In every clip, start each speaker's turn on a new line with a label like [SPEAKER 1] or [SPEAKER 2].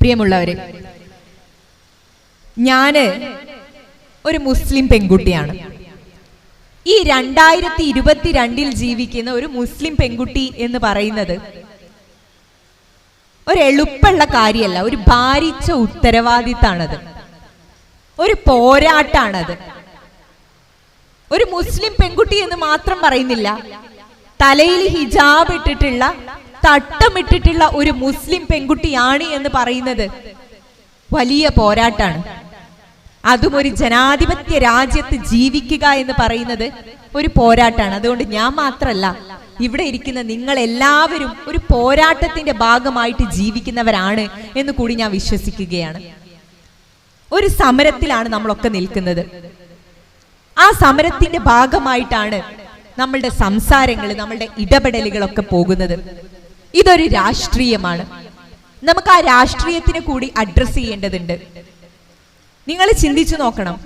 [SPEAKER 1] പ്രിയമുള്ളവരെ ഞാൻ ഒരു മുസ്ലിം പെൺകുട്ടിയാണ്. ഈ രണ്ടായിരത്തി ഇരുപത്തിരണ്ടിൽ ജീവിക്കുന്ന ഒരു മുസ്ലിം പെൺകുട്ടി എന്ന് പറയുന്നത് ഒരു എളുപ്പമുള്ള കാര്യമല്ല ഒരു ഭാരിച്ച ഉത്തരവാദിത്താണത്. ഒരു പോരാട്ടാണത്. ഒരു മുസ്ലിം പെൺകുട്ടി എന്ന് മാത്രം പറയുന്നില്ല തലയിൽ ഹിജാബ് ഇട്ടിട്ടുള്ള തട്ടമിട്ടിട്ടുള്ള ഒരു മുസ്ലിം പെൺകുട്ടിയാണ് എന്ന് പറയുന്നത്. വലിയ പോരാട്ടാണ്. അതും ഒരു ജനാധിപത്യ രാജ്യത്ത് ജീവിക്കുക എന്ന് പറയുന്നത് ഒരു പോരാട്ടാണ്. അതുകൊണ്ട് ഞാൻ മാത്രമല്ല ഇവിടെ ഇരിക്കുന്ന നിങ്ങൾ എല്ലാവരും ഒരു പോരാട്ടത്തിന്റെ ഭാഗമായിട്ട് ജീവിക്കുന്നവരാണ് എന്ന് കൂടി ഞാൻ വിശ്വസിക്കുകയാണ്. ഒരു സമരത്തിലാണ് നമ്മളൊക്കെ നിൽക്കുന്നത്. ആ സമരത്തിന്റെ ഭാഗമായിട്ടാണ് നമ്മളുടെ സംസാരങ്ങൾ നമ്മളുടെ ഇടപെടലുകളൊക്കെ പോകുന്നത്. ഇതൊരു രാഷ്ട്രീയമാണ്. നമുക്ക് ആ രാഷ്ട്രീയത്തിനെ കൂടി അഡ്രസ് ചെയ്യേണ്ടതുണ്ട്. നിങ്ങൾ ചിന്തിച്ചു നോക്കണം.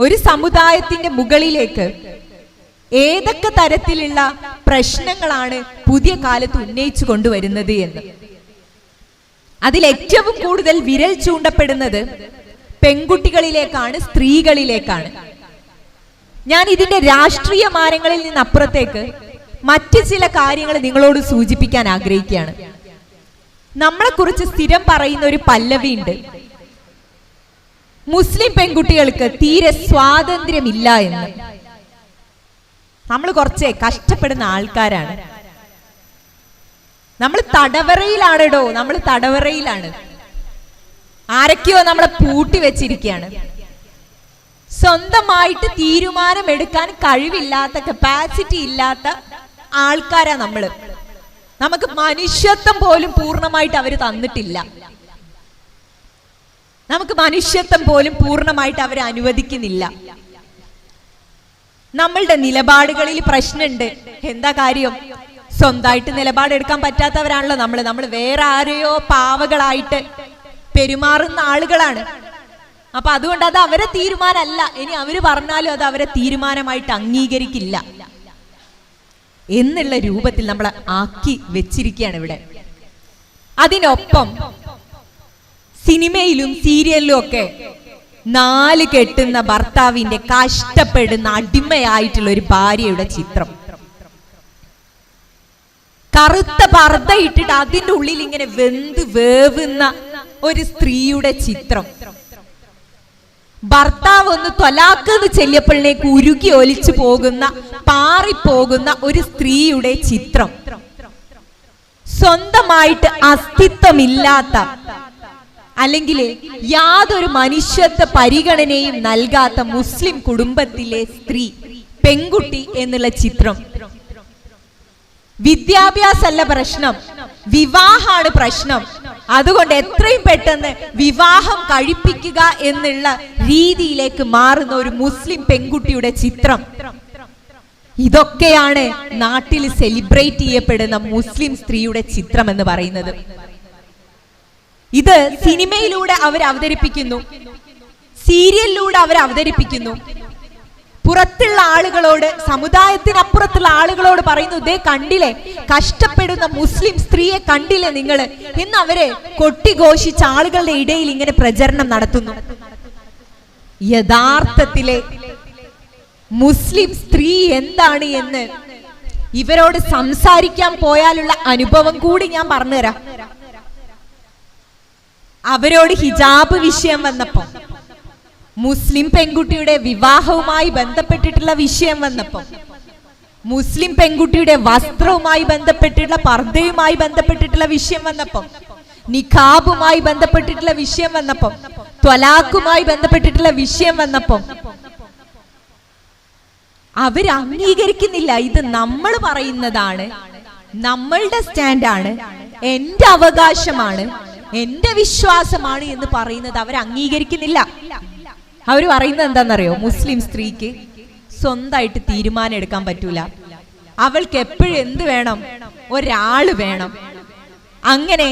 [SPEAKER 1] ഒരു സമുദായത്തിന്റെ മുകളിലേക്ക് ഏതൊക്കെ തരത്തിലുള്ള പ്രശ്നങ്ങളാണ് പുതിയ കാലത്ത് ഉന്നയിച്ചു കൊണ്ടുവരുന്നത് എന്ന്. അതിൽ ഏറ്റവും കൂടുതൽ വിരൽ ചൂണ്ടപ്പെടുന്നത് പെൺകുട്ടികളിലേക്കാണ് സ്ത്രീകളിലേക്കാണ്. ഞാൻ ഇതിന്റെ രാഷ്ട്രീയ മാനങ്ങളിൽ നിന്ന് അപ്പുറത്തേക്ക് മറ്റ് ചില കാര്യങ്ങൾ നിങ്ങളോട് സൂചിപ്പിക്കാൻ ആഗ്രഹിക്കുകയാണ്. നമ്മളെ കുറിച്ച് സ്ഥിരം പറയുന്ന ഒരു പല്ലവി ഉണ്ട് മുസ്ലിം പെൺകുട്ടികൾക്ക് തീരെ സ്വാതന്ത്ര്യമില്ല എന്ന്. നമ്മൾ കുറച്ച് കഷ്ടപ്പെടുന്ന ആൾക്കാരാണ്. നമ്മൾ തടവറയിലാണെടോ നമ്മൾ തടവറയിലാണ്. ആരൊക്കെയോ നമ്മളെ പൂട്ടി വെച്ചിരിക്കുകയാണ്. സ്വന്തമായിട്ട് തീരുമാനം എടുക്കാൻ കഴിവില്ലാത്ത കപ്പാസിറ്റി ഇല്ലാത്ത ആൾക്കാരാ നമ്മൾ. നമുക്ക് മനുഷ്യത്വം പോലും പൂർണമായിട്ട് അവർ തന്നിട്ടില്ല. നമുക്ക് മനുഷ്യത്വം പോലും പൂർണമായിട്ട് അവർ അനുവദിക്കുന്നില്ല. നമ്മളുടെ നിലപാടുകളിൽ പ്രശ്നമുണ്ട് എന്താ കാര്യം? സ്വന്തമായിട്ട് നിലപാടെടുക്കാൻ പറ്റാത്തവരാണല്ലോ നമ്മൾ നമ്മൾ വേറെ ആരെയോ പാവകളായിട്ട് പെരുമാറുന്ന ആളുകളാണ്. അപ്പൊ അതുകൊണ്ട് അത് അവരെ തീരുമാനമല്ല. ഇനി അവർ പറഞ്ഞാലും അത് അവരെ തീരുമാനമായിട്ട് അംഗീകരിക്കില്ല. എന്നുള്ള രൂപത്തിൽ നമ്മൾ ആക്കി വെച്ചിരിക്കുകയാണ് ഇവിടെ. അതിനൊപ്പം സിനിമയിലും സീരിയലിലും ഒക്കെ നാല് കെട്ടുന്ന ഭർത്താവിന്റെ കഷ്ടപ്പെടുന്ന അടിമയായിട്ടുള്ള ഒരു ഭാര്യയുടെ ചിത്രം. കറുത്ത പർദ്ദ ഇട്ടിട്ട് അതിന്റെ ഉള്ളിൽ ഇങ്ങനെ വെന്ത് വേവുന്ന ഒരു സ്ത്രീയുടെ ചിത്രം. ഭർത്താവ് ഒന്ന് തൊലാക്കെന്ന് ചെല്ലിയപ്പോഴേക്ക് ഉരുകി ഒലിച്ചു പോകുന്ന പാറിപ്പോകുന്ന ഒരു സ്ത്രീയുടെ ചിത്രം. സ്വന്തമായിട്ട് അസ്തിത്വമില്ലാത്ത അല്ലെങ്കിൽ യാതൊരു മനുഷ്യത്വ പരിഗണനയും നൽകാത്ത മുസ്ലിം കുടുംബത്തിലെ സ്ത്രീ പെൺകുട്ടി എന്നുള്ള ചിത്രം. വിദ്യാഭ്യാസമല്ല പ്രശ്നം. വിവാഹമാണ് പ്രശ്നം. അതുകൊണ്ട് എത്രയും പെട്ടെന്ന് വിവാഹം കഴിപ്പിക്കുക എന്നുള്ള രീതിയിലേക്ക് മാറുന്ന ഒരു മുസ്ലിം പെൺകുട്ടിയുടെ ചിത്രം. ഇതൊക്കെയാണ് നാട്ടിൽ സെലിബ്രേറ്റ് ചെയ്യപ്പെടുന്ന മുസ്ലിം സ്ത്രീയുടെ ചിത്രം എന്ന് പറയുന്നത്. ഇത് സിനിമയിലൂടെ അവർ അവതരിപ്പിക്കുന്നു സീരിയലിലൂടെ അവർ അവതരിപ്പിക്കുന്നു പുറത്തുള്ള ആളുകളോട് സമുദായത്തിനപ്പുറത്തുള്ള ആളുകളോട് പറയുന്നു ഇതേ കണ്ടില്ലേ കഷ്ടപ്പെടുന്ന മുസ്ലിം സ്ത്രീയെ കണ്ടില്ലേ നിങ്ങൾ എന്ന് അവരെ കൊട്ടിഘോഷിച്ച ആളുകളുടെ ഇടയിൽ ഇങ്ങനെ പ്രചരണം നടത്തുന്നു. യഥാർത്ഥത്തിലെ മുസ്ലിം സ്ത്രീ എന്താണ് എന്ന് ഇവരോട് സംസാരിക്കാൻ പോയാലുള്ള അനുഭവം കൂടി ഞാൻ പറഞ്ഞുതരാം. അവരോട് ഹിജാബ് വിഷയം വന്നപ്പോ മുസ്ലിം പെൺകുട്ടിയുടെ വിവാഹവുമായി ബന്ധപ്പെട്ടിട്ടുള്ള വിഷയം വന്നപ്പോ മുസ്ലിം പെൺകുട്ടിയുടെ വസ്ത്രവുമായി ബന്ധപ്പെട്ടിട്ടുള്ള പർദ്ദയുമായി ബന്ധപ്പെട്ടിട്ടുള്ള വിഷയം വന്നപ്പോ നിഖാബുമായി ബന്ധപ്പെട്ടിട്ടുള്ള വിഷയം വന്നപ്പോ ത്വലാഖുമായി ബന്ധപ്പെട്ടിട്ടുള്ള വിഷയം വന്നപ്പോ അവർ അംഗീകരിക്കുന്നില്ല. ഇത് നമ്മൾ പറയുന്നതാണ്. നമ്മളുടെ സ്റ്റാൻഡാണ്. എന്റെ അവകാശമാണ്. എന്റെ വിശ്വാസമാണ് എന്ന് പറയുന്നത്. അവർ അംഗീകരിക്കുന്നില്ല. അവർ പറയുന്നത് എന്താണെന്നറിയോ? മുസ്ലിം സ്ത്രീക്ക് സ്വന്തമായിട്ട് തീരുമാനം എടുക്കാൻ പറ്റൂല. അവൾക്ക് എപ്പോഴും എന്ത് വേണം? ഒരാൾ വേണം. അങ്ങനെ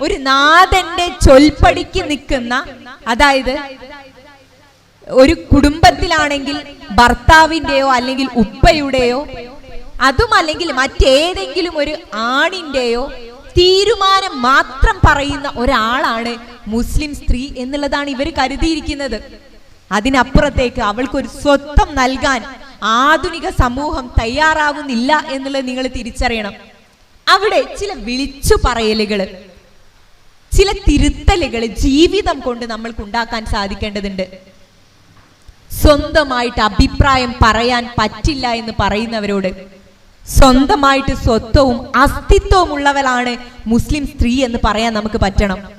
[SPEAKER 1] ഒരു നാഥന്റെ ചൊൽപ്പടിക്ക് നിൽക്കുന്ന അതായത് ഒരു കുടുംബത്തിലാണെങ്കിൽ ഭർത്താവിന്റെയോ അല്ലെങ്കിൽ ഉപ്പയുടെയോ അതും അല്ലെങ്കിൽ മറ്റേതെങ്കിലും ഒരു ആണിന്റെയോ തീരുമാനം മാത്രം പറയുന്ന ഒരാളാണ് മുസ്ലിം സ്ത്രീ എന്നുള്ളതാണ് ഇവർ കരുതിയിരിക്കുന്നത്. അതിനപ്പുറത്തേക്ക് അവൾക്കൊരു സ്വത്വം നൽകാൻ ആധുനിക സമൂഹം തയ്യാറാവുന്നില്ല എന്നുള്ളത് നിങ്ങൾ തിരിച്ചറിയണം. അവിടെ ചില വിളിച്ചു പറയലുകൾ ചില തിരുത്തലുകൾ ജീവിതം കൊണ്ട് നമ്മൾക്ക് ഉണ്ടാക്കാൻ സാധിക്കേണ്ടതുണ്ട്. സ്വന്തമായിട്ട് അഭിപ്രായം പറയാൻ പറ്റില്ല എന്ന് പറയുന്നവരോട് സ്വന്തമായിട്ട് സ്വത്വവും അസ്തിത്വവും ഉള്ളവരാണ് മുസ്ലിം സ്ത്രീ എന്ന് പറയാൻ നമുക്ക് പറ്റണം.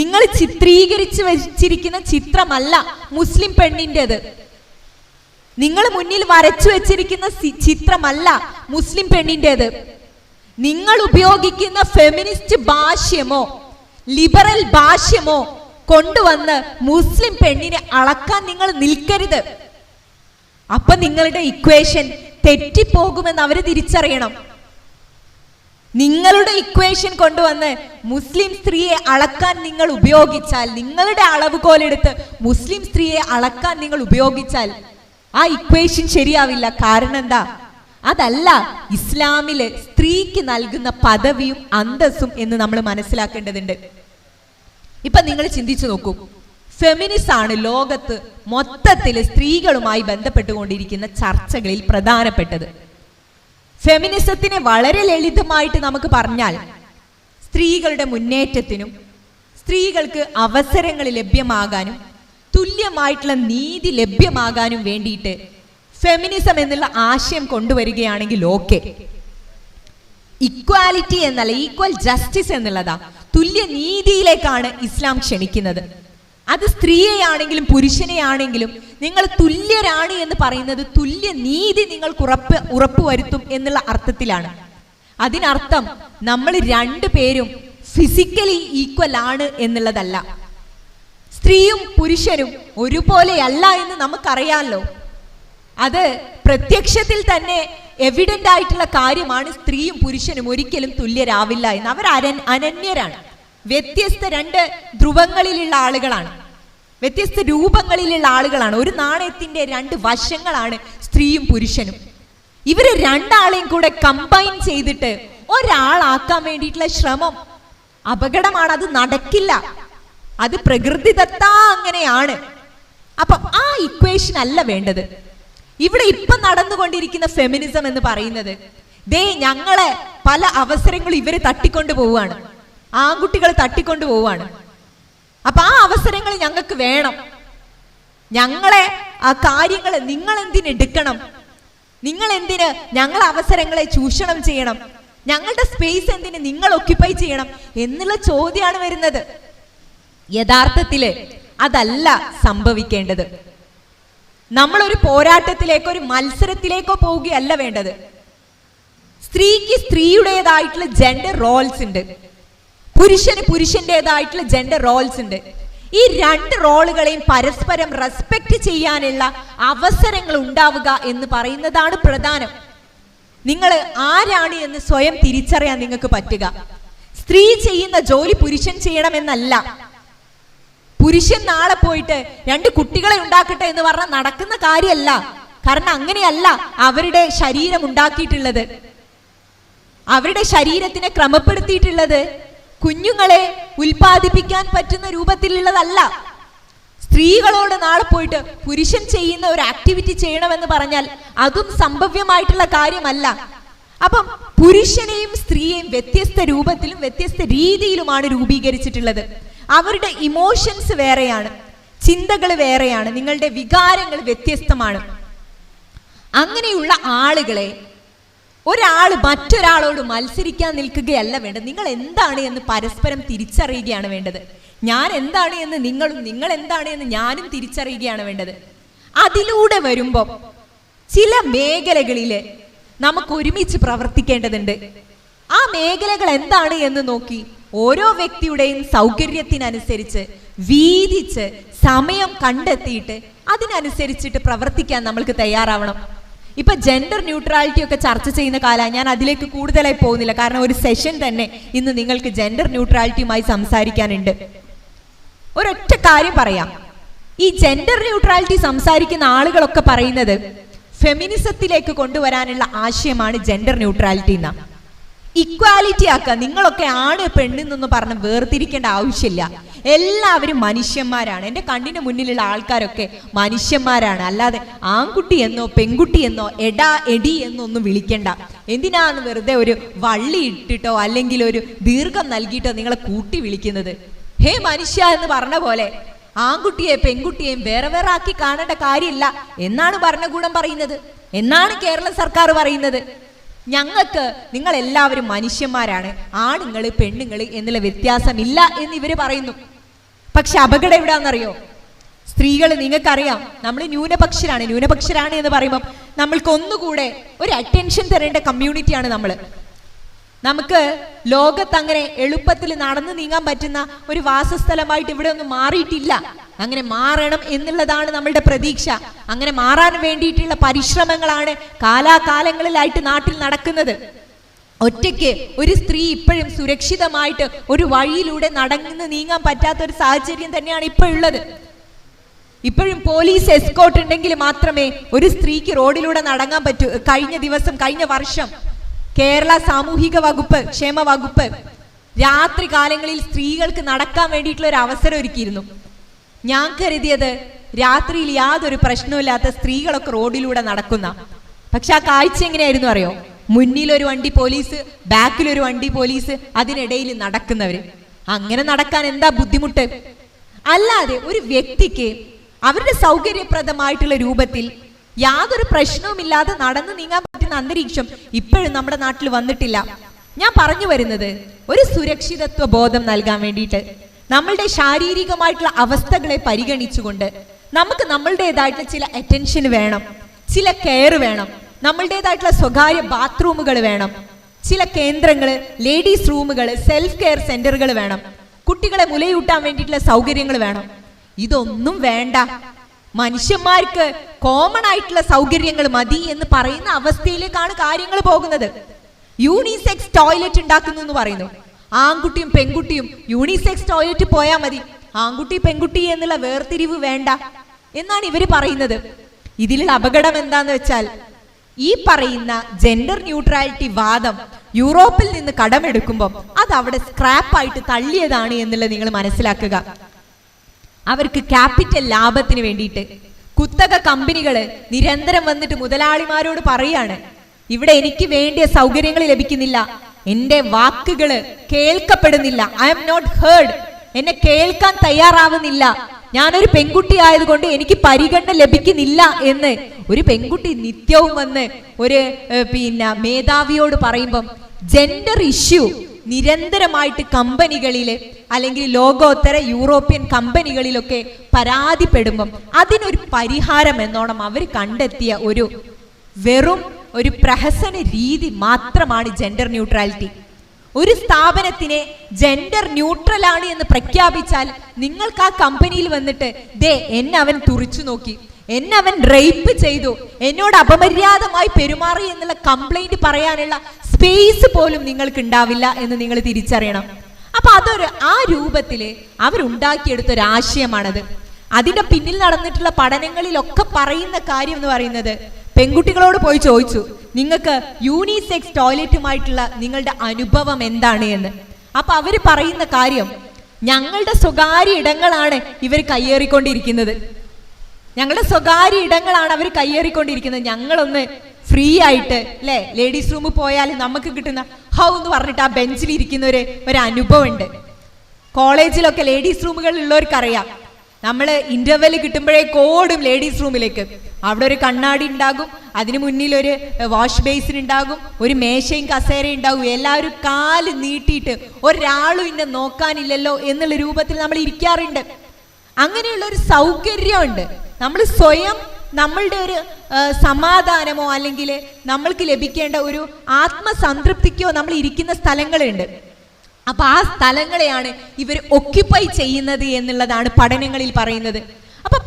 [SPEAKER 1] നിങ്ങൾ ചിത്രീകരിച്ച് വെച്ചിരിക്കുന്ന ചിത്രമല്ല മുസ്ലിം പെണ്ണിന്റെത്. നിങ്ങൾ മുന്നിൽ വരച്ചു വെച്ചിരിക്കുന്ന ചിത്രമല്ല മുസ്ലിം പെണ്ണിന്റെത്. നിങ്ങൾ ഉപയോഗിക്കുന്ന ഫെമിനിസ്റ്റ് ഭാഷ്യമോ ലിബറൽ ഭാഷ്യമോ കൊണ്ടുവന്ന് മുസ്ലിം പെണ്ണിനെ അളക്കാൻ നിങ്ങൾ നിൽക്കരുത്. അപ്പൊ നിങ്ങളുടെ ഇക്വേഷൻ തെറ്റിപ്പോകുമെന്ന് അവർ തിരിച്ചറിയണം. നിങ്ങളുടെ ഇക്വേഷൻ കൊണ്ടുവന്ന് മുസ്ലിം സ്ത്രീയെ അളക്കാൻ നിങ്ങൾ ഉപയോഗിച്ചാൽ നിങ്ങളുടെ അളവുകോലെടുത്ത് മുസ്ലിം സ്ത്രീയെ അളക്കാൻ നിങ്ങൾ ഉപയോഗിച്ചാൽ ആ ഇക്വേഷൻ ശരിയാവില്ല. കാരണം എന്താ? അതല്ല ഇസ്ലാമിൽ സ്ത്രീക്ക് നൽകുന്ന പദവിയും അന്തസ്സും എന്ന് നമ്മൾ മനസ്സിലാക്കേണ്ടതുണ്ട്. ഇപ്പൊ നിങ്ങൾ ചിന്തിച്ചു നോക്കൂ. ഫെമിനിസ്റ്റ് ആണ് ലോകത്ത് മൊത്തത്തിൽ സ്ത്രീകളുമായി ബന്ധപ്പെട്ടുകൊണ്ടിരിക്കുന്ന ചർച്ചകളിൽ പ്രധാനപ്പെട്ടത്. ഫെമിനിസത്തിനെ വളരെ ലളിതമായിട്ട് നമുക്ക് പറഞ്ഞാൽ സ്ത്രീകളുടെ മുന്നേറ്റത്തിനും സ്ത്രീകൾക്ക് അവസരങ്ങൾ ലഭ്യമാകാനും തുല്യമായിട്ടുള്ള നീതി ലഭ്യമാകാനും വേണ്ടിയിട്ട് ഫെമിനിസം എന്നുള്ള ആശയം കൊണ്ടുവരികയാണെങ്കിൽ ഓക്കെ. ഇക്വാലിറ്റി എന്നല്ല ഈക്വൽ ജസ്റ്റിസ് എന്നുള്ളതാ. തുല്യ നീതിയിലേക്കാണ് ഇസ്ലാം ക്ഷണിക്കുന്നത്. അത് സ്ത്രീയെയാണെങ്കിലും പുരുഷനെയാണെങ്കിലും നിങ്ങൾ തുല്യരാണ് എന്ന് പറയുന്നത് തുല്യ നീതി നിങ്ങൾക്ക് ഉറപ്പ് ഉറപ്പുവരുത്തും എന്നുള്ള അർത്ഥത്തിലാണ്. അതിനർത്ഥം നമ്മൾ രണ്ടു പേരും ഫിസിക്കലി ഈക്വൽ ആണ് എന്നുള്ളതല്ല. സ്ത്രീയും പുരുഷനും ഒരുപോലെയല്ല എന്ന് നമുക്കറിയാമല്ലോ അത് പ്രത്യക്ഷത്തിൽ തന്നെ എവിഡന്റ് ആയിട്ടുള്ള കാര്യമാണ് സ്ത്രീയും പുരുഷനും ഒരിക്കലും തുല്യരാവില്ല എന്ന്. അവർ അനന്യരാണ്. വ്യത്യസ്ത രണ്ട് ധ്രുവങ്ങളിലുള്ള ആളുകളാണ്. വ്യത്യസ്ത രൂപങ്ങളിലുള്ള ആളുകളാണ്. ഒരു നാണയത്തിന്റെ രണ്ട് വശങ്ങളാണ് സ്ത്രീയും പുരുഷനും. ഇവർ രണ്ടാളെയും കൂടെ കമ്പൈൻ ചെയ്തിട്ട് ഒരാളാക്കാൻ വേണ്ടിയിട്ടുള്ള ശ്രമം. അപകടമാണ് അത് നടക്കില്ല. അത് പ്രകൃതിദത്ത അങ്ങനെയാണ്. അപ്പം ആ ഇക്വേഷൻ അല്ല വേണ്ടത്. ഇവിടെ ഇപ്പൊ നടന്നുകൊണ്ടിരിക്കുന്ന ഫെമിനിസം എന്ന് പറയുന്നത് ദേ ഞങ്ങളെ പല അവസരങ്ങളും ഇവർ തട്ടിക്കൊണ്ടു പോവുകയാണ് ആൺകുട്ടികൾ തട്ടിക്കൊണ്ടു പോവുകയാണ് അപ്പൊ ആ അവസരങ്ങൾ ഞങ്ങൾക്ക് വേണം. ഞങ്ങളെ ആ കാര്യങ്ങൾ നിങ്ങൾ എന്തിനെടുക്കണം നിങ്ങൾ എന്തിന് ഞങ്ങളെ അവസരങ്ങളെ ചൂഷണം ചെയ്യണം? ഞങ്ങളുടെ സ്പേസ് എന്തിന് നിങ്ങൾ ഒക്യുപ്പൈ ചെയ്യണം? എന്നുള്ള ചോദ്യമാണ് വരുന്നത്. യഥാർത്ഥത്തിൽ അതല്ല സംഭവിക്കേണ്ടത്. നമ്മൾ ഒരു പോരാട്ടത്തിലേക്കോ ഒരു മത്സരത്തിലേക്കോ പോവുകയല്ല വേണ്ടത്. സ്ത്രീക്ക് സ്ത്രീയുടേതായിട്ടുള്ള ജെൻഡർ റോൾസ് ഉണ്ട്. പുരുഷന് പുരുഷന്റേതായിട്ടുള്ള ജെൻഡർ റോൾസ് ഉണ്ട്. ഈ രണ്ട് റോളുകളെയും പരസ്പരം റെസ്പെക്ട് ചെയ്യാനുള്ള അവസരങ്ങൾ ഉണ്ടാവുക എന്ന് പറയുന്നതാണ് പ്രധാനം. നിങ്ങൾ ആരാണ് എന്ന് സ്വയം തിരിച്ചറിയാൻ നിങ്ങൾക്ക് പറ്റുക. സ്ത്രീ ചെയ്യുന്ന ജോലി പുരുഷൻ ചെയ്യണമെന്നല്ല. പുരുഷൻ നാളെ പോയിട്ട് രണ്ട് കുട്ടികളെ ഉണ്ടാക്കട്ടെ എന്ന് പറഞ്ഞാൽ നടക്കുന്ന കാര്യമല്ല. കാരണം അങ്ങനെയല്ല അവരുടെ ശരീരം ഉണ്ടാക്കിയിട്ടുള്ളത്. അവരുടെ ശരീരത്തിനെ ക്രമപ്പെടുത്തിയിട്ടുള്ളത് കുഞ്ഞുങ്ങളെ ഉൽപ്പാദിപ്പിക്കാൻ പറ്റുന്ന രൂപത്തിലുള്ളതല്ല. സ്ത്രീകളോട് നാളെ പോയിട്ട് പുരുഷൻ ചെയ്യുന്ന ഒരു ആക്ടിവിറ്റി ചെയ്യണമെന്ന് പറഞ്ഞാൽ അതും സംഭവ്യമായിട്ടുള്ള കാര്യമല്ല. അപ്പം പുരുഷനെയും സ്ത്രീയെയും വ്യത്യസ്ത രൂപത്തിലും വ്യത്യസ്ത രീതിയിലുമാണ് രൂപീകരിച്ചിട്ടുള്ളത്. അവരുടെ ഇമോഷൻസ് വേറെയാണ്. ചിന്തകൾ വേറെയാണ്. നിങ്ങളുടെ വികാരങ്ങൾ വ്യത്യസ്തമാണ്. അങ്ങനെയുള്ള ആളുകളെ ഒരാൾ മറ്റൊരാളോട് മത്സരിക്കാൻ നിൽക്കുകയല്ല വേണ്ടത്. നിങ്ങൾ എന്താണ് എന്ന് പരസ്പരം തിരിച്ചറിയുകയാണ് വേണ്ടത്. ഞാൻ എന്താണ് എന്ന് നിങ്ങളും നിങ്ങൾ എന്താണ് എന്ന് ഞാനും തിരിച്ചറിയുകയാണ് വേണ്ടത്. അതിലൂടെ വരുമ്പോൾ ചില മേഖലകളിൽ നമുക്ക് ഒരുമിച്ച് പ്രവർത്തിക്കേണ്ടതുണ്ട്. ആ മേഖലകൾ എന്താണ് എന്ന് നോക്കി ഓരോ വ്യക്തിയുടെയും സൗകര്യത്തിനനുസരിച്ച് വീതിച്ച് സമയം കണ്ടെത്തിയിട്ട് അതിനനുസരിച്ചിട്ട് പ്രവർത്തിക്കാൻ നമ്മൾക്ക് തയ്യാറാവണം. ഇപ്പൊ ജെൻഡർ ന്യൂട്രാലിറ്റി ഒക്കെ ചർച്ച ചെയ്യുന്ന കാലമാണ് ഞാൻ അതിലേക്ക് കൂടുതലായി പോകുന്നില്ല. കാരണം ഒരു സെഷൻ തന്നെ ഇന്ന് നിങ്ങൾക്ക് ജെൻഡർ ന്യൂട്രാലിറ്റിയുമായി സംസാരിക്കാനുണ്ട്. ഒരൊറ്റ കാര്യം പറയാം. ഈ ജെൻഡർ ന്യൂട്രാലിറ്റി സംസാരിക്കുന്ന ആളുകളൊക്കെ പറയുന്നത് ഫെമിനിസത്തിലേക്ക് കൊണ്ടുവരാനുള്ള ആശയമാണ് ജെൻഡർ ന്യൂട്രാലിറ്റി എന്ന. ഇക്വാലിറ്റി ആക്കുക നിങ്ങളൊക്കെ ആണ് പെണ്ണെന്നൊന്നും പറഞ്ഞ് വേർതിരിക്കേണ്ട ആവശ്യമില്ല. എല്ലാവരും മനുഷ്യന്മാരാണ്. എന്റെ കണ്ണിന് മുന്നിലുള്ള ആൾക്കാരൊക്കെ മനുഷ്യന്മാരാണ്. അല്ലാതെ ആൺകുട്ടി എന്നോ പെൺകുട്ടി എന്നോ എടാ എടി എന്നൊന്നും വിളിക്കണ്ട. എന്തിനാണ് വെറുതെ ഒരു വള്ളി ഇട്ടിട്ടോ അല്ലെങ്കിൽ ഒരു ദീർഘം നൽകിയിട്ടോ നിങ്ങളെ കൂട്ടി വിളിക്കുന്നത്? ഹേ മനുഷ്യ എന്ന് പറഞ്ഞ പോലെ ആൺകുട്ടിയെ പെൺകുട്ടിയെയും വേറെ വേറെ ആക്കി കാണേണ്ട കാര്യമില്ല. എന്നാണ് ഭരണകൂടം പറയുന്നത്? എന്നാണ് കേരള സർക്കാർ പറയുന്നത്? ഞങ്ങൾക്ക് നിങ്ങൾ എല്ലാവരും മനുഷ്യന്മാരാണ്. ആണുങ്ങൾ പെണ്ണുങ്ങൾ എന്നുള്ള വ്യത്യാസമില്ല എന്ന് ഇവർ പറയുന്നു. പക്ഷെ അപകടം എവിടാന്നറിയോ? സ്ത്രീകൾ നിങ്ങൾക്കറിയാം നമ്മൾ ന്യൂനപക്ഷരാണ്. ന്യൂനപക്ഷരാണ് എന്ന് പറയുമ്പോൾ നമ്മൾക്ക് ഒന്നുകൂടെ ഒരു അറ്റൻഷൻ തരേണ്ട കമ്മ്യൂണിറ്റിയാണ് നമ്മൾ നമുക്ക് ലോകത്ത് അങ്ങനെ എളുപ്പത്തിൽ നടന്നു നീങ്ങാൻ പറ്റുന്ന ഒരു വാസസ്ഥലമായിട്ട് ഇവിടെ ഒന്നും മാറിയിട്ടില്ല. അങ്ങനെ മാറണം എന്നുള്ളതാണ് നമ്മളുടെ പ്രതീക്ഷ. അങ്ങനെ മാറാൻ വേണ്ടിയിട്ടുള്ള പരിശ്രമങ്ങളാണ് കാലാകാലങ്ങളിലായിട്ട് നാട്ടിൽ നടക്കുന്നത്. ഒറ്റയ്ക്ക് ഒരു സ്ത്രീ ഇപ്പോഴും സുരക്ഷിതമായിട്ട് ഒരു വഴിയിലൂടെ നടന്നു നീങ്ങാൻ പറ്റാത്ത ഒരു സാഹചര്യം തന്നെയാണ് ഇപ്പോഴുള്ളത് ഇപ്പോഴും പോലീസ് എസ്കോട്ട് ഉണ്ടെങ്കിൽ മാത്രമേ ഒരു സ്ത്രീക്ക് റോഡിലൂടെ നടങ്ങാൻ പറ്റൂ. കഴിഞ്ഞ ദിവസം കഴിഞ്ഞ വർഷം കേരള സാമൂഹിക വകുപ്പ് ക്ഷേമ വകുപ്പ് രാത്രി കാലങ്ങളിൽ സ്ത്രീകൾക്ക് നടക്കാൻ വേണ്ടിയിട്ടുള്ള ഒരു അവസരം ഒരുക്കിയിരുന്നു. ഞാൻ കരുതിയത് രാത്രിയിൽ യാതൊരു പ്രശ്നവുമില്ലാത്ത സ്ത്രീകളൊക്കെ റോഡിലൂടെ നടക്കുന്ന. പക്ഷെ ആ കാഴ്ച എങ്ങനെയായിരുന്നു അറിയോ? മുന്നിൽ ഒരു വണ്ടി പോലീസ് ബാക്കിലൊരു വണ്ടി പോലീസ് അതിനിടയിൽ നടക്കുന്നവർ അങ്ങനെ നടക്കാൻ എന്താ ബുദ്ധിമുട്ട്? അല്ലാതെ ഒരു വ്യക്തിക്ക് അവരുടെ സൗകര്യപ്രദമായിട്ടുള്ള രൂപത്തിൽ യാതൊരു പ്രശ്നവുമില്ലാതെ നടന്നു നീങ്ങാൻ പറ്റുന്ന അന്തരീക്ഷം ഇപ്പോഴും നമ്മുടെ നാട്ടിൽ വന്നിട്ടില്ല. ഞാൻ പറഞ്ഞു വരുന്നത് ഒരു സുരക്ഷിതത്വ ബോധം നൽകാൻ വേണ്ടിയിട്ട്. നമ്മളുടെ ശാരീരികമായിട്ടുള്ള അവസ്ഥകളെ പരിഗണിച്ചുകൊണ്ട് നമുക്ക് നമ്മളുടേതായിട്ടുള്ള ചില അറ്റൻഷൻ വേണം ചില കെയർ വേണം. നമ്മളുടേതായിട്ടുള്ള സ്വകാര്യ ബാത്റൂമുകൾ വേണം. ചില കേന്ദ്രങ്ങൾ ലേഡീസ് റൂമുകൾ സെൽഫ് കെയർ സെന്ററുകൾ വേണം. കുട്ടികളെ മുലയൂട്ടാൻ വേണ്ടിയിട്ടുള്ള സൗകര്യങ്ങൾ വേണം. ഇതൊന്നും വേണ്ട. മനുഷ്യന്മാർക്ക് കോമൺ ആയിട്ടുള്ള സൗകര്യങ്ങൾ മതി എന്ന് പറയുന്ന അവസ്ഥയിലേക്കാണ് കാര്യങ്ങൾ പോകുന്നത്. യൂണിസെക്സ് ടോയ്ലറ്റ് ഉണ്ടാക്കുന്നു എന്ന് പറയുന്നു. ആൺകുട്ടിയും പെൺകുട്ടിയും യൂണിസെക്സ് ടോയ്ലറ്റ് പോയാൽ മതി. ആൺകുട്ടി പെൺകുട്ടി എന്നുള്ള വേർതിരിവ് വേണ്ട. എന്നാണ് ഇവർ പറയുന്നത്. ഇതിലുള്ള അപകടം എന്താന്ന് വെച്ചാൽ ഈ പറയുന്ന ജെൻഡർ ന്യൂട്രാലിറ്റി വാദം യൂറോപ്പിൽ നിന്ന് കടമെടുക്കുമ്പോൾ അത് അവിടെ സ്ക്രാപ്പായിട്ട് തള്ളിയതാണ് എന്നുള്ളത് നിങ്ങൾ മനസ്സിലാക്കുക. അവർക്ക് ക്യാപിറ്റൽ ലാഭത്തിന് വേണ്ടിയിട്ട് കുത്തക കമ്പനികൾ നിരന്തരം വന്നിട്ട് മുതലാളിമാരോട് പറയാണ് ഇവിടെ എനിക്ക് വേണ്ടിയ സൗകര്യങ്ങൾ ലഭിക്കുന്നില്ല എന്റെ വാക്കുകൾ കേൾക്കപ്പെടുന്നില്ല ഐ എം നോട്ട് ഹേർഡ് എന്നെ കേൾക്കാൻ തയ്യാറാവുന്നില്ല ഞാനൊരു പെൺകുട്ടി ആയതുകൊണ്ട് എനിക്ക് പരിഗണന ലഭിക്കുന്നില്ല എന്ന്. ഒരു പെൺകുട്ടി നിത്യവും വന്ന് ഒരു പിന്നെ മേധാവിയോട് പറയുമ്പം ജെൻഡർ ഇഷ്യൂ നിരന്തരമായിട്ട് കമ്പനികളിൽ അല്ലെങ്കിൽ ലോകോത്തര യൂറോപ്യൻ കമ്പനികളിലൊക്കെ പരാതിപ്പെടുമ്പം അതിനൊരു പരിഹാരം എന്നോണം അവർ കണ്ടെത്തിയ ഒരു വെറും ഒരു പ്രഹസന രീതി മാത്രമാണ് ജെൻഡർ ന്യൂട്രാലിറ്റി ഒരു സ്ഥാപനത്തിനെ ജെൻഡർ ന്യൂട്രൽ ആണ് എന്ന് പ്രഖ്യാപിച്ചാൽ നിങ്ങൾക്ക് ആ കമ്പനിയിൽ വന്നിട്ട് ദേ എന്നെ അവൻ തുറിച്ചു നോക്കി. എന്നെ അവൻ റേപ്പ് ചെയ്തു. എന്നോട് അപമര്യാദമായി പെരുമാറി എന്നുള്ള കംപ്ലൈന്റ് പറയാനുള്ള സ്പേസ് പോലും നിങ്ങൾക്ക് ഉണ്ടാവില്ല എന്ന് നിങ്ങൾ തിരിച്ചറിയണം. അപ്പൊ അതൊരു ആ രൂപത്തിൽ അവരുണ്ടാക്കിയെടുത്ത ഒരു ആശയമാണത്. അതിന്റെ പിന്നിൽ നടന്നിട്ടുള്ള പഠനങ്ങളിലൊക്കെ പറയുന്ന കാര്യം എന്ന് പറയുന്നത് പെൺകുട്ടികളോട് പോയി ചോദിച്ചു. നിങ്ങൾക്ക് യൂണിസെക്സ് ടോയ്ലറ്റുമായിട്ടുള്ള നിങ്ങളുടെ അനുഭവം എന്താണ് എന്ന്? അപ്പൊ അവർ പറയുന്ന കാര്യം ഞങ്ങളുടെ സ്വകാര്യ ഇടങ്ങളാണ് ഇവർ കയ്യേറിക്കൊണ്ടിരിക്കുന്നത്. ഞങ്ങളുടെ സ്വകാര്യ ഇടങ്ങളാണ് അവർ കയ്യേറിക്കൊണ്ടിരിക്കുന്നത്. ഞങ്ങളൊന്ന് ഫ്രീ ആയിട്ട് അല്ലെ ലേഡീസ് റൂമിൽ പോയാൽ നമുക്ക് കിട്ടുന്ന ഹൗ എന്ന് പറഞ്ഞിട്ട് ആ ബെഞ്ചിൽ ഇരിക്കുന്ന ഒരു ഒരു അനുഭവം ഉണ്ട് കോളേജിലൊക്കെ ലേഡീസ് റൂമുകൾ ഉള്ളവർക്കറിയാം നമ്മൾ ഇന്റർവെൽ കിട്ടുമ്പോഴേ ഓടും ലേഡീസ് റൂമിലേക്ക് അവിടെ ഒരു കണ്ണാടി ഉണ്ടാകും. അതിനു മുന്നിൽ ഒരു വാഷ് ബേസിൻ ഉണ്ടാകും. ഒരു മേശയും കസേരയും ഉണ്ടാകും. എല്ലാവരും കാൽ നീട്ടിയിട്ട് ഒരാളും ഇന്നെ നോക്കാനില്ലല്ലോ എന്നുള്ള രൂപത്തിൽ നമ്മൾ ഇരിക്കാറുണ്ട്. അങ്ങനെയുള്ള ഒരു സൗകര്യമുണ്ട്. നമ്മൾ സ്വയം നമ്മളുടെ ഒരു സമാധാനമോ അല്ലെങ്കിൽ നമ്മൾക്ക് ലഭിക്കേണ്ട ഒരു ആത്മസംതൃപ്തിക്കോ നമ്മൾ ഇരിക്കുന്ന സ്ഥലങ്ങളുണ്ട്. അപ്പൊ ആ സ്ഥലങ്ങളെയാണ് ഇവർ ഒക്യുപ്പൈ ചെയ്യുന്നത് എന്നുള്ളതാണ് പഠനങ്ങളിൽ പറയുന്നത്.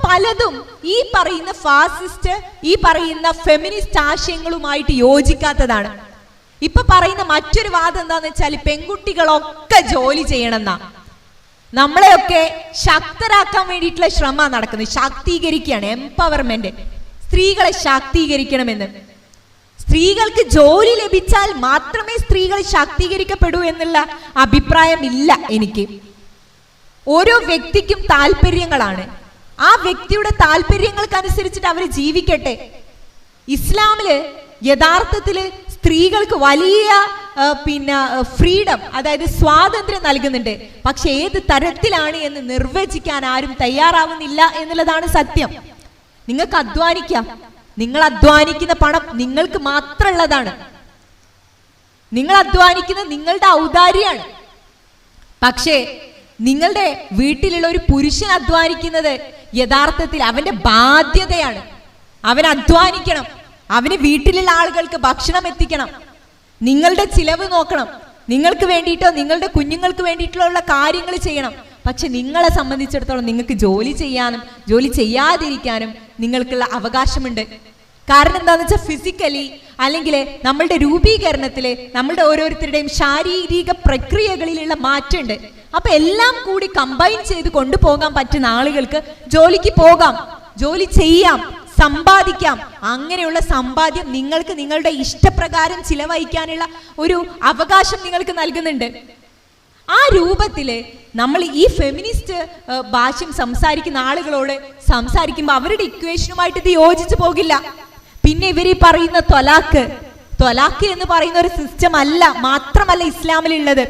[SPEAKER 1] പലതും ഈ പറയുന്ന ഫാസിസ്റ്റ് ഈ പറയുന്ന ഫെമിനിസ്റ്റ് ആശയങ്ങളുമായിട്ട് യോജിക്കാത്തതാണ്. ഇപ്പൊ പറയുന്ന മറ്റൊരു വാദം എന്താന്ന് വെച്ചാൽ പെൺകുട്ടികളൊക്കെ ജോലി ചെയ്യണമെന്നാ. നമ്മളെയൊക്കെ ശക്തരാക്കാൻ വേണ്ടിയിട്ടുള്ള ശ്രമമാണ് നടക്കുന്നത്. ശാക്തീകരിക്കുകയാണ് എംപവർമെന്റ് സ്ത്രീകളെ ശാക്തീകരിക്കണമെന്ന്. സ്ത്രീകൾക്ക് ജോലി ലഭിച്ചാൽ മാത്രമേ സ്ത്രീകൾ ശാക്തീകരിക്കപ്പെടൂ എന്നുള്ള അഭിപ്രായമില്ല എനിക്ക്. ഓരോ വ്യക്തിക്കും താല്പര്യങ്ങളാണ്. ആ വ്യക്തിയുടെ താല്പര്യങ്ങൾക്കനുസരിച്ചിട്ട് അവർ ജീവിക്കട്ടെ. ഇസ്ലാമിൽ യഥാർത്ഥത്തിൽ സ്ത്രീകൾക്ക് വലിയ പിന്നെ ഫ്രീഡം അതായത് സ്വാതന്ത്ര്യം നൽകുന്നുണ്ട്. പക്ഷെ ഏത് തരത്തിലാണ് എന്ന് നിർവചിക്കാൻ ആരും തയ്യാറാവുന്നില്ല എന്നുള്ളതാണ് സത്യം. നിങ്ങൾക്ക് അധ്വാനിക്കാം. നിങ്ങൾ അധ്വാനിക്കുന്ന പണം നിങ്ങൾക്ക് മാത്രമുള്ളതാണ്. നിങ്ങൾ അധ്വാനിക്കുന്ന നിങ്ങളുടെ ഔദാര്യമാണ്. പക്ഷേ നിങ്ങളുടെ വീട്ടിലുള്ള ഒരു പുരുഷൻ അധ്വാനിക്കുന്നത് യഥാർത്ഥത്തിൽ അവന്റെ ബാധ്യതയാണ്. അവൻ അധ്വാനിക്കണം. അവന് വീട്ടിലുള്ള ആളുകൾക്ക് ഭക്ഷണം എത്തിക്കണം. നിങ്ങളുടെ ചിലവ് നോക്കണം. നിങ്ങൾക്ക് വേണ്ടിയിട്ടോ നിങ്ങളുടെ കുഞ്ഞുങ്ങൾക്ക് വേണ്ടിയിട്ടുള്ള കാര്യങ്ങൾ ചെയ്യണം. പക്ഷെ നിങ്ങളെ സംബന്ധിച്ചിടത്തോളം നിങ്ങൾക്ക് ജോലി ചെയ്യാനും ജോലി ചെയ്യാതിരിക്കാനും നിങ്ങൾക്കുള്ള അവകാശമുണ്ട്. കാരണം എന്താന്ന് വെച്ചാൽ ഫിസിക്കലി അല്ലെങ്കിൽ നമ്മളുടെ രൂപീകരണത്തിൽ നമ്മളുടെ ഓരോരുത്തരുടെയും ശാരീരിക പ്രക്രിയകളിലുള്ള മാറ്റമുണ്ട്. അപ്പൊ എല്ലാം കൂടി കമ്പൈൻ ചെയ്ത് കൊണ്ടുപോകാൻ പറ്റുന്ന ആളുകൾക്ക് ജോലിക്ക് പോകാം ജോലി ചെയ്യാം സമ്പാദിക്കാം. അങ്ങനെയുള്ള സമ്പാദ്യം നിങ്ങൾക്ക് നിങ്ങളുടെ ഇഷ്ടപ്രകാരം ചിലവഴിക്കാനുള്ള ഒരു അവകാശം നിങ്ങൾക്ക് നൽകുന്നുണ്ട്. ആ രൂപത്തിൽ നമ്മൾ ഈ ഫെമിനിസ്റ്റ് ഭാഷ്യം സംസാരിക്കുന്ന ആളുകളോട് സംസാരിക്കുമ്പോൾ അവരുടെ ഇക്വേഷനുമായിട്ട് ഇത് യോജിച്ചു പോകില്ല. പിന്നെ ഇവർ ഈ പറയുന്ന തൊലാക്ക് തൊലാക്ക് എന്ന് പറയുന്ന ഒരു സിസ്റ്റം അല്ല മാത്രമല്ല ഇസ്ലാമിലുള്ളത്.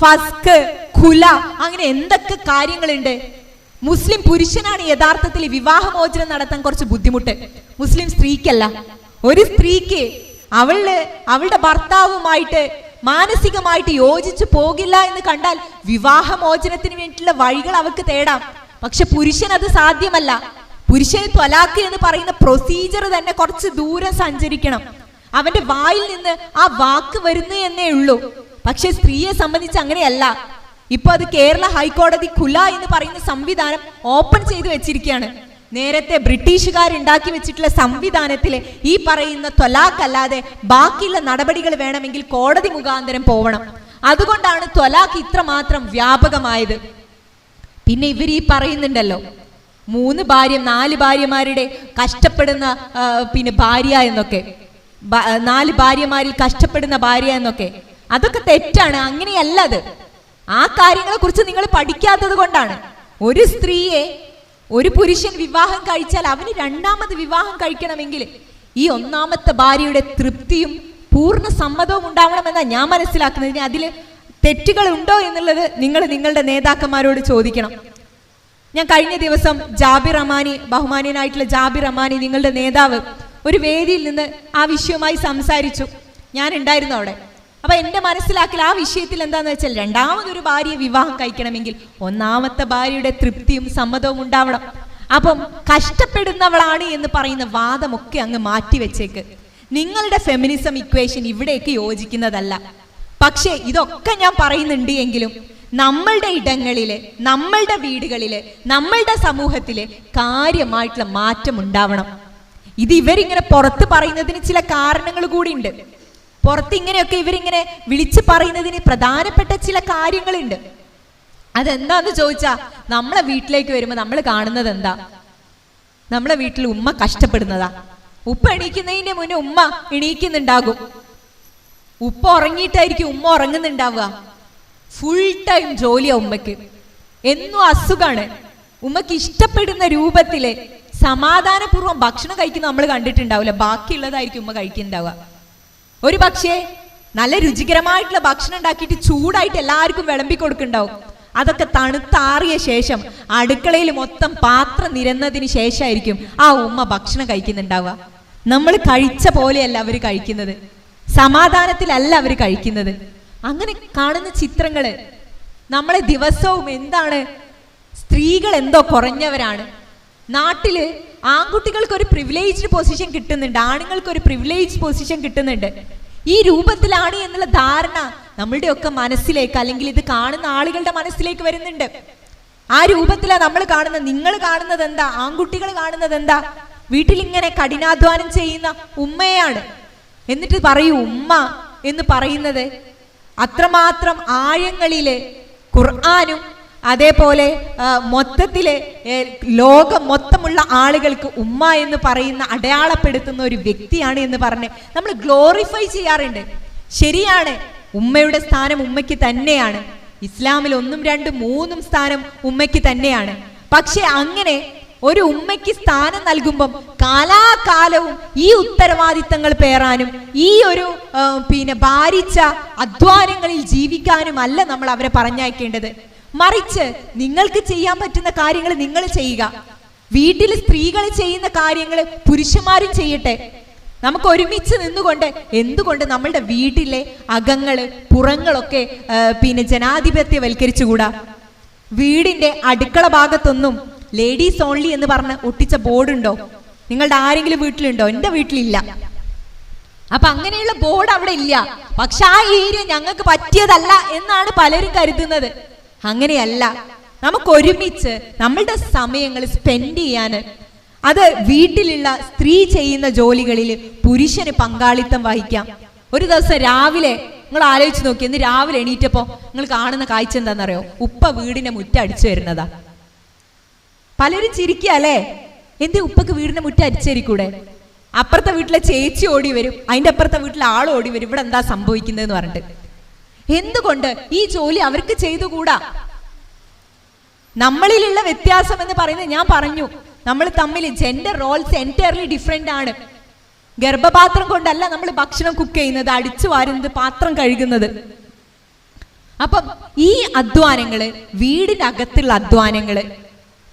[SPEAKER 1] ഫസ്ക് ഖുല അങ്ങനെ എന്തൊക്കെ കാര്യങ്ങളുണ്ട്? മുസ്ലിം പുരുഷനാണ് യഥാർത്ഥത്തിൽ വിവാഹമോചനം നടത്താൻ കുറച്ച് ബുദ്ധിമുട്ട്. മുസ്ലിം സ്ത്രീക്കല്ല. ഒരു സ്ത്രീക്ക് അവൾ അവളുടെ ഭർത്താവുമായിട്ട് മാനസികമായിട്ട് യോജിച്ചു പോകില്ല എന്ന് കണ്ടാൽ വിവാഹമോചനത്തിന് വേണ്ടിയിട്ടുള്ള വഴികൾ അവൾക്ക് തേടാം. പക്ഷെ പുരുഷൻ അത് സാധ്യമല്ല. പുരുഷൻ ത്വലാക്ക് എന്ന് പറയുന്ന പ്രൊസീജർ തന്നെ കുറച്ച് ദൂരം സഞ്ചരിക്കണം. അവന്റെ വായിൽ നിന്ന് ആ വാക്ക് വരുന്നു എന്നേ ഉള്ളൂ. പക്ഷെ സ്ത്രീയെ സംബന്ധിച്ച് അങ്ങനെയല്ല. ഇപ്പൊ അത് കേരള ഹൈക്കോടതി ഖുല എന്ന് പറയുന്ന സംവിധാനം ഓപ്പൺ ചെയ്തു വെച്ചിരിക്കുകയാണ്. നേരത്തെ ബ്രിട്ടീഷുകാർ ഉണ്ടാക്കി വെച്ചിട്ടുള്ള സംവിധാനത്തിലെ ഈ പറയുന്ന ത്വലാഖ് അല്ലാതെ ബാക്കിയുള്ള നടപടികൾ വേണമെങ്കിൽ കോടതി മുഖാന്തരം പോവണം. അതുകൊണ്ടാണ് ത്വലാഖ് ഇത്രമാത്രം വ്യാപകമായത്. പിന്നെ ഇവർ ഈ പറയുന്നുണ്ടല്ലോ മൂന്ന് ഭാര്യ നാല് ഭാര്യമാരുടെ കഷ്ടപ്പെടുന്ന പിന്നെ ഭാര്യ എന്നൊക്കെ നാല് ഭാര്യമാരിൽ കഷ്ടപ്പെടുന്ന ഭാര്യ എന്നൊക്കെ. അതൊക്കെ തെറ്റാണ്. അങ്ങനെയല്ല അത്. ആ കാര്യങ്ങളെ കുറിച്ച് നിങ്ങൾ പഠിക്കാത്തത് കൊണ്ടാണ്. ഒരു സ്ത്രീയെ ഒരു പുരുഷൻ വിവാഹം കഴിച്ചാൽ അവന് രണ്ടാമത് വിവാഹം കഴിക്കണമെങ്കിൽ ഈ ഒന്നാമത്തെ ഭാര്യയുടെ തൃപ്തിയും പൂർണ സമ്മതവും ഉണ്ടാവണമെന്നാണ് ഞാൻ മനസ്സിലാക്കുന്നത്. ഇനി അതിൽ തെറ്റുകൾ ഉണ്ടോ എന്നുള്ളത് നിങ്ങൾ നിങ്ങളുടെ നേതാക്കന്മാരോട് ചോദിക്കണം. ഞാൻ കഴിഞ്ഞ ദിവസം ജാബിർ അമാനി ബഹുമാനിയനായിട്ടുള്ള ജാബിർ അമാനി നിങ്ങളുടെ നേതാവ് ഒരു വേദിയിൽ നിന്ന് ആ വിഷയവുമായി സംസാരിച്ചു. ഞാൻ ഉണ്ടായിരുന്നു അവിടെ. അപ്പൊ എന്റെ മനസ്സിലാക്കൽ ആ വിഷയത്തിൽ എന്താന്ന് വെച്ചാൽ രണ്ടാമതൊരു ഭാര്യയെ വിവാഹം കഴിക്കണമെങ്കിൽ ഒന്നാമത്തെ ഭാര്യയുടെ തൃപ്തിയും സമ്മതവും ഉണ്ടാവണം. അപ്പം കഷ്ടപ്പെടുന്നവളാണ് എന്ന് പറയുന്ന വാദമൊക്കെ അങ്ങ് മാറ്റിവെച്ചേക്ക് നിങ്ങളുടെ ഫെമിനിസം ഇക്വേഷൻ ഇവിടേക്ക് യോജിക്കുന്നതല്ല. പക്ഷേ ഇതൊക്കെ ഞാൻ പറയുന്നുണ്ട് എങ്കിലും നമ്മളുടെ ഇടങ്ങളിൽ നമ്മളുടെ വീടുകളിൽ നമ്മളുടെ സമൂഹത്തിൽ കാര്യമായിട്ടുള്ള മാറ്റം ഉണ്ടാവണം. ഇത് ഇവരിങ്ങനെ പുറത്ത് പറയുന്നതിന് ചില കാരണങ്ങൾ കൂടി ഉണ്ട്. പുറത്ത് ഇങ്ങനെയൊക്കെ ഇവരിങ്ങനെ വിളിച്ചു പറയുന്നതിന് പ്രധാനപ്പെട്ട ചില കാര്യങ്ങളുണ്ട്. അതെന്താന്ന് ചോദിച്ചാ നമ്മളെ വീട്ടിലേക്ക് വരുമ്പോൾ നമ്മൾ കാണുന്നത് എന്താ? നമ്മളെ വീട്ടിൽ ഉമ്മ കഷ്ടപ്പെടുന്നതാ. ഉപ്പ എണീക്കുന്നതിന്റെ മുന്നേ ഉമ്മ എണീക്കുന്നുണ്ടാകും. ഉപ്പ ഉറങ്ങിയിട്ടായിരിക്കും ഉമ്മ ഉറങ്ങുന്നുണ്ടാവുക. ഫുൾ ടൈം ജോലിയാ ഉമ്മക്ക് എന്നും അസുഖാണ്. ഉമ്മക്ക് ഇഷ്ടപ്പെടുന്ന രൂപത്തിൽ സമാധാനപൂർവം ഭക്ഷണം കഴിക്കുന്ന നമ്മൾ കണ്ടിട്ടുണ്ടാവില്ല. ബാക്കിയുള്ളതായിരിക്കും ഉമ്മ കഴിക്കുന്നുണ്ടാവുക. ഒരു പക്ഷേ നല്ല രുചികരമായിട്ടുള്ള ഭക്ഷണം ഉണ്ടാക്കിയിട്ട് ചൂടായിട്ട് എല്ലാവർക്കും വിളമ്പി കൊടുക്കുന്നുണ്ടാവും. അതൊക്കെ തണുത്താറിയ ശേഷം അടുക്കളയിൽ മൊത്തം പാത്രം നിരന്നതിന് ശേഷമായിരിക്കും ആ ഉമ്മ ഭക്ഷണം കഴിക്കുന്നുണ്ടാവുക. നമ്മൾ കഴിച്ച പോലെയല്ല അവർ കഴിക്കുന്നത്. സമാധാനത്തിലല്ല അവർ കഴിക്കുന്നത്. അങ്ങനെ കാണുന്ന ചിത്രങ്ങൾ നമ്മളെ ദിവസവും എന്താണ് സ്ത്രീകൾ എന്തോ കുറഞ്ഞവരാണ്. നാട്ടിൽ ആൺകുട്ടികൾക്ക് ഒരു പ്രിവിലേജ്ഡ് പൊസിഷൻ കിട്ടുന്നുണ്ട് ആണുങ്ങൾക്ക് ഒരു പ്രിവിലേജ് പൊസിഷൻ കിട്ടുന്നുണ്ട്. ഈ രൂപത്തിലാണ് എന്നുള്ള ധാരണ നമ്മളുടെ ഒക്കെ മനസ്സിലേക്ക് അല്ലെങ്കിൽ ഇത് കാണുന്ന ആളുകളുടെ മനസ്സിലേക്ക് വരുന്നുണ്ട്. ആ രൂപത്തിലാണ് നമ്മൾ കാണുന്നത്. നിങ്ങൾ കാണുന്നത് എന്താ? ആൺകുട്ടികൾ കാണുന്നത് എന്താ? വീട്ടിൽ ഇങ്ങനെ കഠിനാധ്വാനം ചെയ്യുന്ന ഉമ്മയാണ്. എന്നിട്ട് പറയൂ ഉമ്മ എന്ന് പറയുന്നത് അത്രമാത്രം ആഴങ്ങളിൽ ഖുർആാനും അതേപോലെ മൊത്തത്തിലെ ലോകം മൊത്തമുള്ള ആളുകൾക്ക് ഉമ്മ എന്ന് പറയുന്ന അടയാളപ്പെടുത്തുന്ന ഒരു വ്യക്തിയാണ് എന്ന് പറഞ്ഞ് നമ്മൾ ഗ്ലോറിഫൈ ചെയ്യാറുണ്ട്. ശരിയാണ് ഉമ്മയുടെ സ്ഥാനം ഉമ്മയ്ക്ക് തന്നെയാണ്. ഇസ്ലാമിൽ ഒന്നും രണ്ടും മൂന്നും സ്ഥാനം ഉമ്മയ്ക്ക് തന്നെയാണ്. പക്ഷെ അങ്ങനെ ഒരു ഉമ്മയ്ക്ക് സ്ഥാനം നൽകുമ്പം കാലാകാലവും ഈ ഉത്തരവാദിത്തങ്ങൾ പേറാനും ഈ ഒരു പിന്നെ ഭാരിച്ച അധ്വാനങ്ങളിൽ ജീവിക്കാനും അല്ല നമ്മൾ അവരെ പറഞ്ഞയക്കേണ്ടത്. മറിച്ച് നിങ്ങൾക്ക് ചെയ്യാൻ പറ്റുന്ന കാര്യങ്ങൾ നിങ്ങൾ ചെയ്യുക. വീട്ടിൽ സ്ത്രീകൾ ചെയ്യുന്ന കാര്യങ്ങൾ പുരുഷന്മാരും ചെയ്യട്ടെ. നമുക്ക് ഒരുമിച്ച് നിന്നുകൊണ്ട് എന്തുകൊണ്ട് നമ്മളുടെ വീട്ടിലെ അകങ്ങൾ പുറങ്ങളൊക്കെ പിന്നെ ജനാധിപത്യവൽക്കരിച്ചുകൂടാ? വീടിന്റെ അടുക്കള ഭാഗത്തൊന്നും ലേഡീസ് ഓൺലി എന്ന് പറഞ്ഞ് ഒട്ടിച്ച ബോർഡുണ്ടോ? നിങ്ങളുടെ ആരെങ്കിലും വീട്ടിലുണ്ടോ? എന്റെ വീട്ടിലില്ല. അപ്പൊ അങ്ങനെയുള്ള ബോർഡ് അവിടെ ഇല്ല. പക്ഷെ ആ ഏരിയ ഞങ്ങൾക്ക് പറ്റിയതല്ല എന്നാണ് പലരും കരുതുന്നത്. അങ്ങനെയല്ല. നമുക്ക് ഒരുമിച്ച് നമ്മളുടെ സമയങ്ങൾ സ്പെൻഡ് ചെയ്യാൻ അത് വീട്ടിലുള്ള സ്ത്രീ ചെയ്യുന്ന ജോലികളിൽ പുരുഷന് പങ്കാളിത്തം വഹിക്കാം. ഒരു ദിവസം രാവിലെ നിങ്ങൾ ആലോചിച്ച് നോക്കി ഇന്ന് രാവിലെ എണീറ്റപ്പോ നിങ്ങൾ കാണുന്ന കാഴ്ച എന്താണെന്നറിയോ? ഉപ്പ വീടിന്റെ മുറ്റം അടിച്ചു വരുന്നതാ. പലരും ചിരിക്കുക അല്ലേ? എന്തേ ഉപ്പക്ക് വീടിന്റെ മുറ്റം അടിച്ചേരിക്കൂടെ? അപ്പുറത്തെ വീട്ടിലെ ചേച്ചി ഓടി വരും അതിന്റെ അപ്പുറത്തെ വീട്ടിലെ ആൾ ഓടി വരും. ഇവിടെ എന്താ സംഭവിക്കുന്നതെന്ന് പറഞ്ഞിട്ട്. എന്തുകൊണ്ട് ഈ ജോലി അവർക്ക് ചെയ്തുകൂടാ? നമ്മളിലുള്ള വ്യത്യാസം എന്ന് പറയുന്നത് ഞാൻ പറഞ്ഞു. നമ്മൾ തമ്മിൽ ജെൻഡർ റോൾസ് എന്റയർലി ഡിഫറെന്റ് ആണ്. ഗർഭപാത്രം കൊണ്ടല്ല നമ്മൾ ഭക്ഷണം കുക്ക് ചെയ്യുന്നത് അടിച്ചു വാരുന്നത് പാത്രം കഴുകുന്നത്. അപ്പം ഈ അധ്വാനങ്ങൾ വീടിനകത്തുള്ള അധ്വാനങ്ങൾ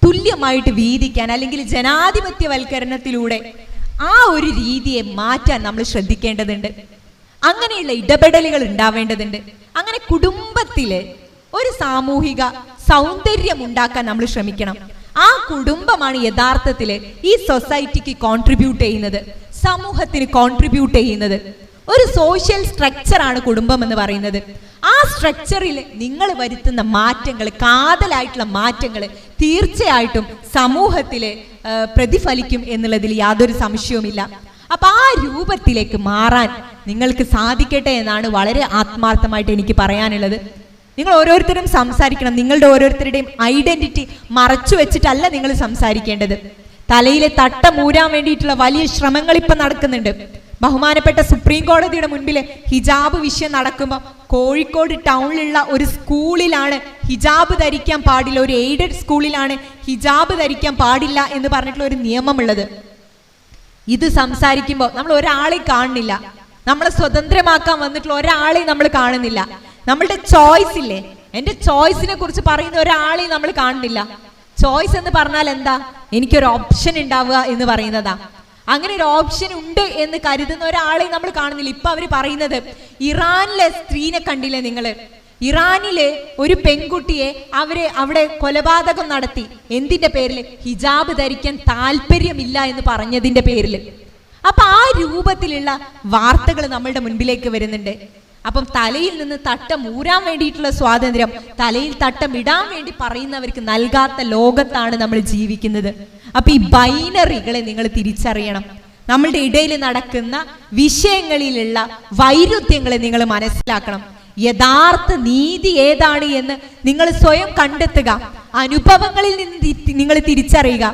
[SPEAKER 1] തുല്യമായിട്ട് വീതിക്കാൻ അല്ലെങ്കിൽ ജനാധിപത്യവൽക്കരണത്തിലൂടെ ആ ഒരു രീതിയെ മാറ്റാൻ നമ്മൾ ശ്രദ്ധിക്കേണ്ടതുണ്ട്. അങ്ങനെയുള്ള ഇടപെടലുകൾ ഉണ്ടാവേണ്ടതുണ്ട്. അങ്ങനെ കുടുംബത്തിൽ ഒരു സാമൂഹിക സൗന്ദര്യം ഉണ്ടാക്കാൻ നമ്മൾ ശ്രമിക്കണം. ആ കുടുംബമാണ് യഥാർത്ഥത്തിൽ ഈ സൊസൈറ്റിക്ക് കോൺട്രിബ്യൂട്ട് ചെയ്യുന്നത് സമൂഹത്തിന് കോൺട്രിബ്യൂട്ട് ചെയ്യുന്നത്. ഒരു സോഷ്യൽ സ്ട്രക്ചറാണ് കുടുംബം എന്ന് പറയുന്നത്. ആ സ്ട്രക്ചറിൽ നിങ്ങൾ വരുത്തുന്ന മാറ്റങ്ങൾ കാതലായിട്ടുള്ള മാറ്റങ്ങൾ തീർച്ചയായിട്ടും സമൂഹത്തിൽ പ്രതിഫലിക്കും എന്നുള്ളതിൽ യാതൊരു സംശയവുമില്ല. അപ്പൊ ആ രൂപത്തിലേക്ക് മാറാൻ നിങ്ങൾക്ക് സാധിക്കട്ടെ എന്നാണ് വളരെ ആത്മാർത്ഥമായിട്ട് എനിക്ക് പറയാനുള്ളത്. നിങ്ങൾ ഓരോരുത്തരും സംസാരിക്കണം. നിങ്ങളുടെ ഓരോരുത്തരുടെയും ഐഡന്റിറ്റി മറച്ചു വെച്ചിട്ടല്ല നിങ്ങൾ സംസാരിക്കേണ്ടത്. തലയിലെ തട്ട മൂരാൻ വേണ്ടിയിട്ടുള്ള വലിയ ശ്രമങ്ങൾ ഇപ്പൊ നടക്കുന്നുണ്ട്. ബഹുമാനപ്പെട്ട സുപ്രീം കോടതിയുടെ മുൻപിൽ ഹിജാബ് വിഷയം നടക്കുമ്പോൾ കോഴിക്കോട് ടൗണിലുള്ള ഒരു സ്കൂളിലാണ് ഹിജാബ് ധരിക്കാൻ പാടില്ല. ഒരു എയ്ഡഡ് സ്കൂളിലാണ് ഹിജാബ് ധരിക്കാൻ പാടില്ല എന്ന് പറഞ്ഞിട്ടുള്ള ഒരു നിയമമുള്ളത്. ഇത് സംസാരിക്കുമ്പോൾ നമ്മൾ ഒരാളെ കാണുന്നില്ല. നമ്മളെ സ്വതന്ത്രമാക്കാൻ വന്നിട്ടുള്ള ഒരാളെ നമ്മൾ കാണുന്നില്ല. നമ്മളുടെ ചോയ്സ് ഇല്ലേ? എന്റെ ചോയ്സിനെ കുറിച്ച് പറയുന്ന ഒരാളെ നമ്മൾ കാണുന്നില്ല. ചോയ്സ് എന്ന് പറഞ്ഞാൽ എന്താ? എനിക്കൊരു ഓപ്ഷൻ ഉണ്ടാവുക എന്ന് പറയുന്നതാ. അങ്ങനെ ഒരു ഓപ്ഷൻ ഉണ്ട് എന്ന് കരുതുന്ന ഒരാളെ നമ്മൾ കാണുന്നില്ല. ഇപ്പൊ അവർ പറയുന്നത് ഇറാനിലെ സ്ത്രീനെ കണ്ടില്ലേ നിങ്ങൾ? ഇറാനിലെ ഒരു പെൺകുട്ടിയെ അവരെ അവിടെ കൊലപാതകം നടത്തി. എന്തിന്റെ പേരിൽ ഹിജാബ് ധരിക്കാൻ താല്പര്യമില്ല എന്ന് പറഞ്ഞതിന്റെ പേരിൽ അപ്പൊ ആ രൂപത്തിലുള്ള വാർത്തകൾ നമ്മളുടെ മുൻപിലേക്ക് വരുന്നുണ്ട്. അപ്പം തലയിൽ നിന്ന് തട്ടം ഊരാൻ വേണ്ടിയിട്ടുള്ള സ്വാതന്ത്ര്യം തലയിൽ തട്ടം ഇടാൻ വേണ്ടി പറയുന്നവർക്ക് നൽകാത്ത ലോകത്താണ് നമ്മൾ ജീവിക്കുന്നത്. അപ്പൊ ഈ ബൈനറികളെ നിങ്ങൾ തിരിച്ചറിയണം. നമ്മളുടെ ഇടയിൽ നടക്കുന്ന വിഷയങ്ങളിലുള്ള വൈരുദ്ധ്യങ്ങളെ നിങ്ങൾ മനസ്സിലാക്കണം. യഥാർത്ഥ നീതി ഏതാണ് എന്ന് നിങ്ങൾ സ്വയം കണ്ടെത്തുക. അനുഭവങ്ങളിൽ നിന്ന് നിങ്ങൾ തിരിച്ചറിയുക.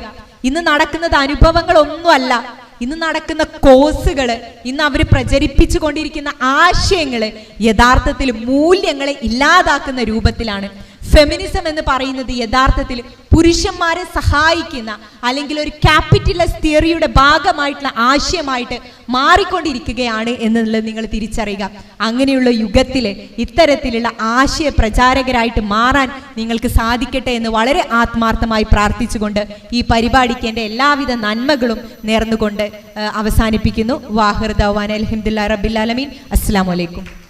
[SPEAKER 1] ഇന്ന് നടക്കുന്നത് അനുഭവങ്ങളൊന്നുമല്ല. ഇന്ന് നടക്കുന്ന കോഴ്സുകൾ ഇന്ന് അവർ പ്രചരിപ്പിച്ചു കൊണ്ടിരിക്കുന്ന ആശയങ്ങൾ യഥാർത്ഥത്തിൽ മൂല്യങ്ങളെ ഇല്ലാതാക്കുന്ന രൂപത്തിലാണ്. ഫെമിനിസം എന്ന് പറയുന്നത് യഥാർത്ഥത്തിൽ പുരുഷന്മാരെ സഹായിക്കുന്ന അല്ലെങ്കിൽ ഒരു ക്യാപിറ്റലിസ്റ്റ് തിയറിയുടെ ഭാഗമായിട്ടുള്ള ആശയമായിട്ട് മാറിക്കൊണ്ടിരിക്കുകയാണ് എന്നുള്ളത് നിങ്ങൾ തിരിച്ചറിയുക. അങ്ങനെയുള്ള യുഗത്തിൽ ഇത്തരത്തിലുള്ള ആശയ പ്രചാരകരായിട്ട് മാറാൻ നിങ്ങൾക്ക് സാധിക്കട്ടെ എന്ന് വളരെ ആത്മാർത്ഥമായി പ്രാർത്ഥിച്ചുകൊണ്ട് ഈ പരിപാടിക്ക് എന്റെ എല്ലാവിധ നന്മകളും നേർന്നുകൊണ്ട് അവസാനിപ്പിക്കുന്നു. വാഹിർ ദവാൻ. അലഹമുല്ലാ റബിൻ അസ്സാം വലൈക്കും